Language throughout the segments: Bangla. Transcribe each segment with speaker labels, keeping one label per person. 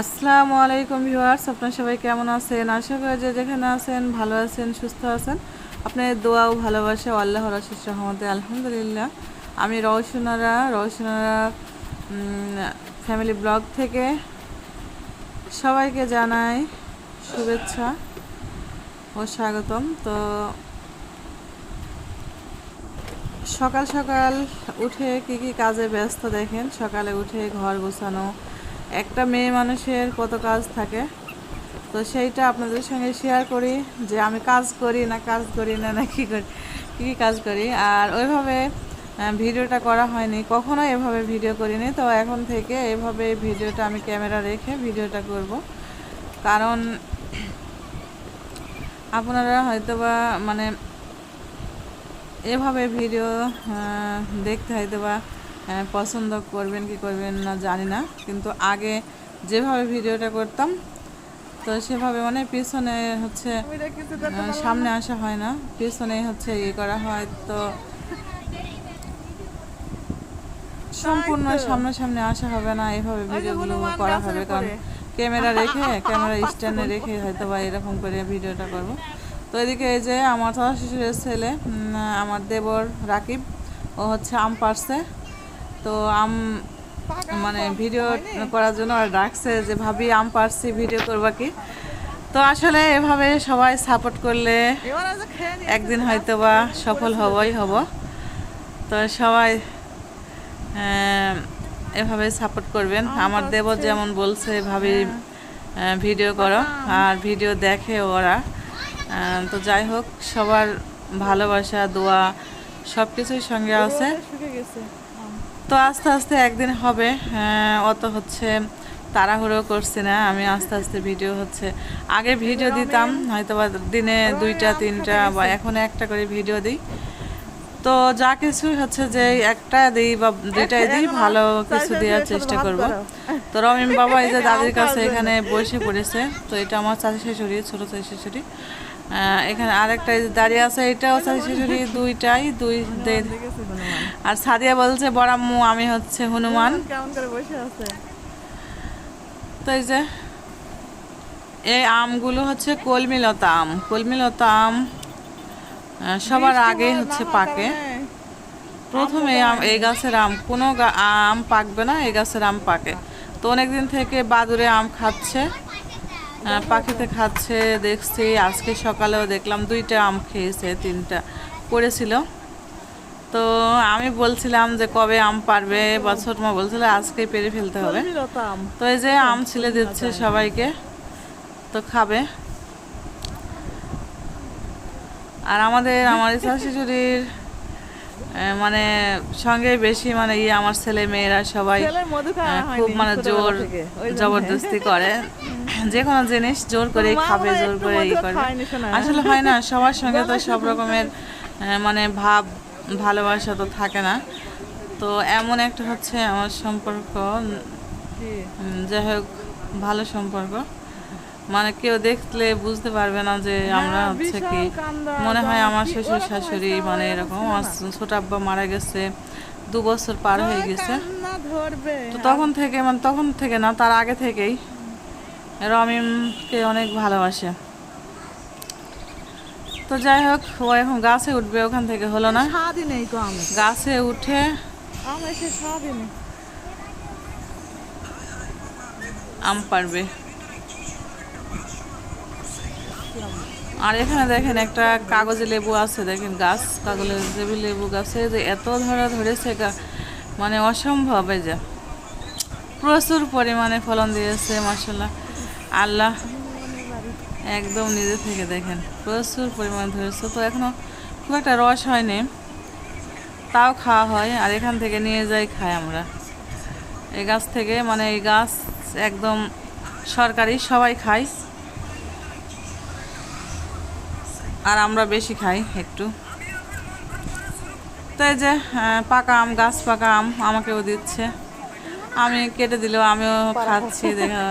Speaker 1: আসসালামু আলাইকুম ভিউয়ার্স, আপনার সবাই কেমন আছেন? আশা করি যে যেখানে আছেন, ভালো আছেন, সুস্থ আছেন। আপনার দোয়া ও ভালোবাসা ও আল্লাহর আশিস রহমতে, আলহামদুলিল্লাহ। আমি রওশনারা রওশনারা ফ্যামিলি ব্লগ থেকে সবাইকে জানাই শুভেচ্ছা ও স্বাগতম। তো সকাল সকাল উঠে কি কি কাজে ব্যস্ত দেখেন? সকালে উঠে ঘর গোছানো একটা মেয়ে মানুষের কত কাজ থাকে। তো সেইটা আপনাদের সঙ্গে শেয়ার করি যে আমি কাজ করি না কাজ করি না না কী করি কী কী কাজ করি। আর ওইভাবে ভিডিওটা করা হয়নি কখনো এভাবে ভিডিও করিনি। তো এখন থেকে এভাবে ভিডিওটা আমি ক্যামেরা রেখে ভিডিওটা করব। কারণ আপনারা হয়তোবা মানে এভাবে ভিডিও দেখতে হয়তো বা আহ, পছন্দ করবেন কি করবেন না জানি না। কিন্তু আগে যেভাবে ভিডিওটা করতাম তো সেভাবে মানে পিছনে হচ্ছে সামনে আসা হয় না। পিছনে হচ্ছে ইয়ে করা হয় তো সম্পূর্ণ সামনাসামনি আসা হবে না এভাবে ভিডিওগুলো করা হবে। কারণ ক্যামেরা রেখে ক্যামেরা স্ট্যান্ডে রেখে হয়তো বা এরকম করে ভিডিওটা করব। তো এদিকে এই যে আমার শ্বশুরের ছেলে আমার দেবর রাকিব ও হচ্ছে আম পারছে তো আম মানে ভিডিও করার জন্য আর ডাকছে যে, ভাবি, আম পারছি, ভিডিও করবা কি? তো আসলে এভাবে সবাই সাপোর্ট করলে একদিন হয়তো বা সফল হবই হব। তো সবাই এভাবে সাপোর্ট করবেন। আমার দেবর যেমন বলছে, ভাবি ভিডিও করো আর ভিডিও দেখে ওরা। তো যাই হোক, সবার ভালোবাসা, দোয়া সব কিছুই সঙ্গে আছে। তো আস্তে আস্তে একদিন হবে আহ, অত হচ্ছে তাড়াহুড়ো করছি না আমি আস্তে আস্তে ভিডিও হচ্ছে আগে ভিডিও দিতাম হয়তো বা দিনে দুইটা তিনটা বা এখন একটা করে ভিডিও দিই। তো যা কিছুই হচ্ছে যে একটা দিই বা দুইটাই দিই ভালো কিছু দেওয়ার চেষ্টা করব। তো রমিম বাবা এই যে দাদির কাছে এখানে বসে পড়েছে তো এটা আমার চাচি শাশুড়ি ছোট চাচি শাশুড়ি। এখানে আরেকটা দাঁড়িয়ে আছে এটাও শাশুড়ি দুইটাই দুই আর সাদিয়া বলছে বড়াম্মু আমি হচ্ছে হনুমান।
Speaker 2: কেমন করে বসে আছে?
Speaker 1: তো এই যে এই আমগুলো হচ্ছে কলমিলতা আম। কলমিলতা আম সবার আগে হচ্ছে পাকে। প্রথমে আম এই গাছের আম কোনো আম পাকবে না এই গাছের আম পাকে। তো অনেকদিন থেকে বাদুরে আম খাচ্ছে। পাখিতে খাচ্ছে দেখছি। আজকে সকালেও দেখলাম দুইটা আম খেয়েছে তিনটা পড়েছিল তো আমি বলছিলাম যে কবে আম পারবে বা ছোট মা বলছিল আজকে পেরে ফেলতে হবে। তো এই যে আম ছিলে দিচ্ছে সবাইকে তো খাবে। আর আমাদের আমার শিশুরির মানে সঙ্গে বেশি মানে ইয়ে আমার ছেলে মেয়েরা সবাই খুব মানে জোর। জবরদস্তি করে। যে কোনো জিনিস জোর করে খাবে জোর করে ই করবে। আসলে হয় না সবার সঙ্গে তো সব রকমের মানে ভাব ভালোবাসা তো থাকে না। তো এমন একটা হচ্ছে আমার সম্পর্ক যাই হোক ভালো সম্পর্ক। মানে কেউ দেখলে বুঝতে পারবে না যে আমরা
Speaker 2: হ্যাঁ,
Speaker 1: হচ্ছে কি মনে হয় আমার শ্বশুর শাশুড়ি মানে এরকম আমার ছোট আব্বা মারা গেছে দু বছর পার হয়ে গেছে। তো তখন থেকে মানে তখন থেকে না তার আগে থেকেই রমিমকে অনেক ভালোবাসে। তো যাই হোক ও এখন গাছে উঠবে ওখান থেকে হলো না। গাছে উঠে
Speaker 2: আম
Speaker 1: পারবে আর এখানে দেখেন একটা কাগজে লেবু আছে দেখেন গাছ কাগজে লেবু গাছে যে এত ধরা ধরেছে গা- মানে অসম্ভব এই যে। প্রচুর পরিমাণে ফলন দিয়েছে মাসাল্লাহ আল্লাহ একদম নিজে থেকে দেখেন। প্রচুর পরিমাণ ধরেছে। তো এখনও খুব একটা রস হয়নি। তাও খাওয়া হয় আর এখান থেকে নিয়ে যাই খাই আমরা। এই গাছ থেকে মানে এই গাছ একদম সরকারি সবাই খায়। আর আমরা বেশি খাই একটু। তো এই যে পাকা আম গাছ পাকা আম আমাকেও দিচ্ছে। আমি কেটে দিলেও আমিও খাচ্ছি দেখা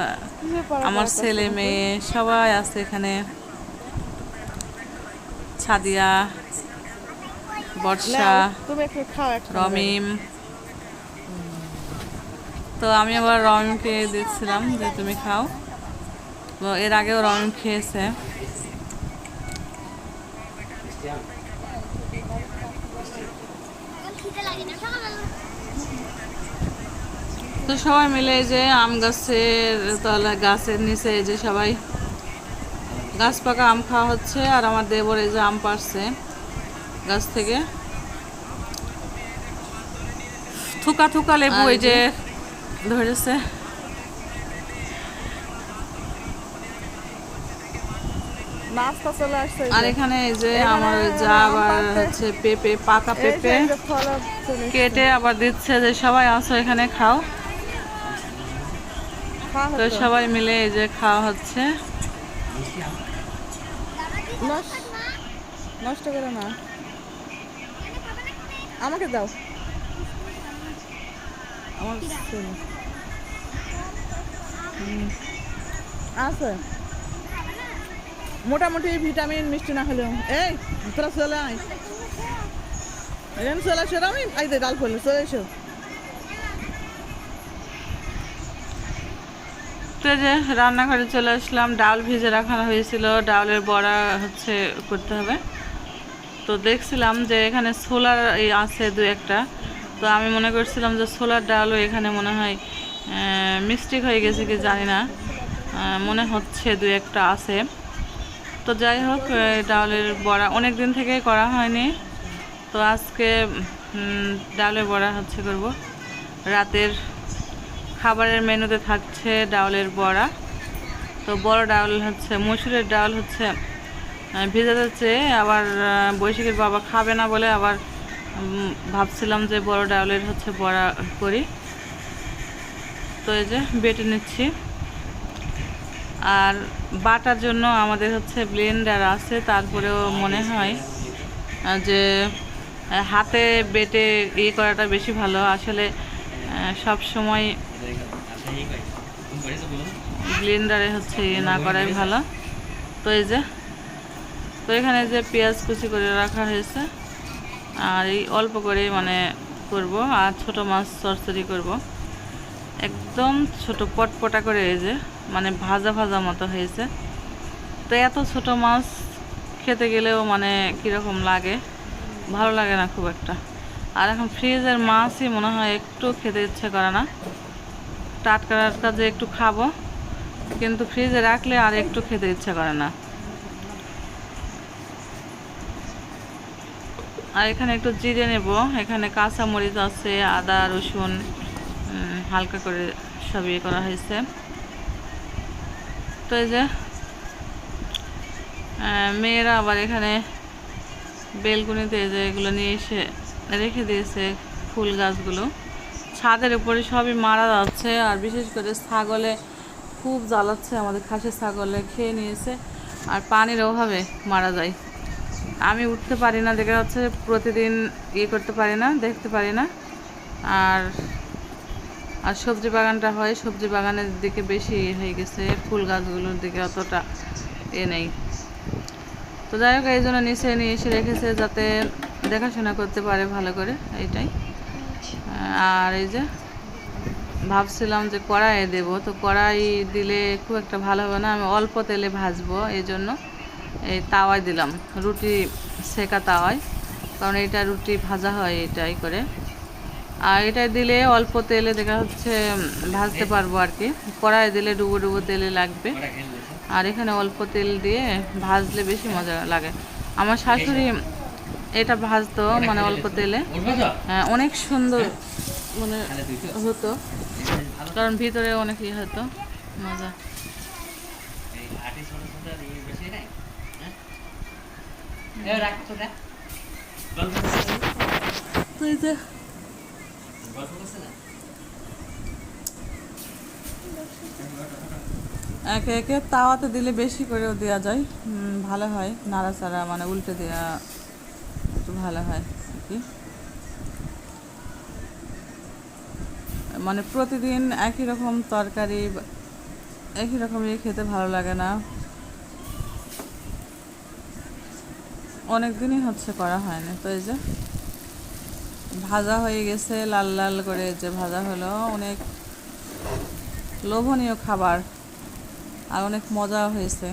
Speaker 1: আমার ছেলে মেয়ে সবাই আছে এখানে। ছাদিয়া বর্ষা রমিম। তো আমি আবার রমিমকে দিচ্ছিলাম যে তুমি খাও। তো এর আগেও রমিম খেয়েছে। তো সবাই মিলে যে আম গাছের তলা গাছের নিচে যে সবাই গাছ পাকা আম খাওয়া হচ্ছে আর আমার দেবর এই যে আম পারছে গাছ থেকে। থুকা থুকা লেবু এই যে ধরেছে। আর এখানে এই যে আমার যা আবার হচ্ছে পেঁপে পাকা পেঁপে। কেটে আবার দিচ্ছে যে সবাই আসো এখানে খাও।
Speaker 2: খাওয়া
Speaker 1: তো সবাই মিলে এই যে খাওয়া হচ্ছে।
Speaker 2: নষ্ট করে না। আমাকে দাও। আমার। আছে। মোটামুটি ভিটামিন মিষ্টি না হলেও। এই তোরা চলে আয়। চলে আসো আমি আই দে ডাল ফেলে চলে এসো।
Speaker 1: তো যে রান্নাঘরে চলে আসলাম, ডাল ভিজে রাখানো হয়েছিল, ডালের বড়া হচ্ছে করতে হবে। তো দেখছিলাম যে এখানে সোলার আছে দু একটা। তো আমি মনে করছিলাম যে সোলার ডালও এখানে মনে হয় মিস্টেক হয়ে গেছে কি জানি না মনে হচ্ছে দু একটা আছে। তো যাই হোক ডালের বড়া অনেক দিন থেকে করা হয়নি। তো আজকে ডালের বড়া হচ্ছে করব। রাতের খাবারের মেনুতে থাকছে ডাউলের বড়া। তো বড় ডাউল হচ্ছে, মসুরের ডাল হচ্ছে ভেজাতে চেয়ে আবার বৈশাখীর বাবা খাবে না বলে আবার ভাবছিলাম যে বড় ডাউলের হচ্ছে বড়া করি। তো এই যে বেটে নিচ্ছি। আর বাটার জন্য আমাদের হচ্ছে ব্লেন্ডার আছে, তারপরেও মনে হয় যে হাতে বেটে ইয়ে করাটা বেশি ভালো। আসলে সব সময় ব্লেন্ডারে হচ্ছে ইয়ে না করাই ভালো। তো এই যে, তো এখানে যে পেঁয়াজ কুচি করে রাখা হয়েছে, আর এই অল্প করে মানে করব, আর ছোট মাছ চরচড়ি করব। একদম ছোট পটপটা করে এই যে মানে ভাজা ভাজা মতো হয়েছে। তো এত ছোট মাছ খেতে গেলেও মানে কীরকম লাগে, ভালো লাগে না খুব একটা। আর এখন ফ্রিজের মাছই মনে হয় একটু খেতে ইচ্ছে করে না। টাটকা টাটকা যে একটু খাব, কিন্তু ফ্রিজে রাখলে আর একটু খেতে ইচ্ছে করে না। আর এখানে একটু জিরে নেব, এখানে কাঁচা মরিচ আছে, আদা, রসুন হালকা করে সব ইয়ে করা হয়েছে। তো এই যে মেয়েরা আবার এখানে বেলকুনিতে এই যে এগুলো নিয়ে এসে রেখে দিয়েছে ফুল গাছগুলো। ছাদের উপরে সবই মারা যাচ্ছে আর বিশেষ করে ছাগলে খুব জ্বালাচ্ছে, আমাদের খাসি ছাগলে খেয়ে নিয়েছে আর পানির অভাবে মারা যায়। আমি উঠতে পারি না, দেখা যাচ্ছে প্রতিদিন ইয়ে করতে পারি না, দেখতে পারি না। আর আর সবজি বাগানটা হয়, সবজি বাগানের দিকে বেশি ইয়ে হয়ে গেছে, ফুল গাছগুলোর দিকে অতটা এ নেই। তো যাই হোক, এই জন্য নিচে নিয়ে এসে রেখেছে যাতে দেখাশোনা করতে পারে ভালো করে, এইটাই। আর এই যে ভাবছিলাম যে কড়াইয়ে দেবো, তো কড়াই দিলে খুব একটা ভালো হবে না, আমি অল্প তেলে ভাজবো এই জন্য এই তাওয়ায় দিলাম, রুটি সেকা তাওয়ায়, কারণ এটা রুটি ভাজা হয় এটাই করে। আর এটা দিলে অল্প তেলে দেখা হচ্ছে ভাজতে পারব আর কি, কড়াইয়ে দিলে ডুবো ডুবো তেলে লাগবে। আর এখানে অল্প তেল দিয়ে ভাজলে বেশি মজা লাগে। আমার শাশুড়ি এটা ভাজতো মানে অল্প তেলে। হ্যাঁ, অনেক সুন্দর মানে হতো কারণ ভিতরে অনেক ইয়ে হতো মজা। একে একে তাওয়াতে দিলে বেশি করেও দেওয়া যায় ভালো হয় নাড়াচাড়া মানে উল্টে দেওয়া ভালো হয় আর কি? মানে প্রতিদিন একই রকম তরকারি, একই রকম ইয়ে খেতে ভালো লাগে না। অনেক দিনই হচ্ছে করা হয়নি, তো এই যে ভাজা হয়ে গেছে, লাল লাল করে যে ভাজা হলো। অনেক লোভনীয় খাবার আর অনেক মজা হয়েছে।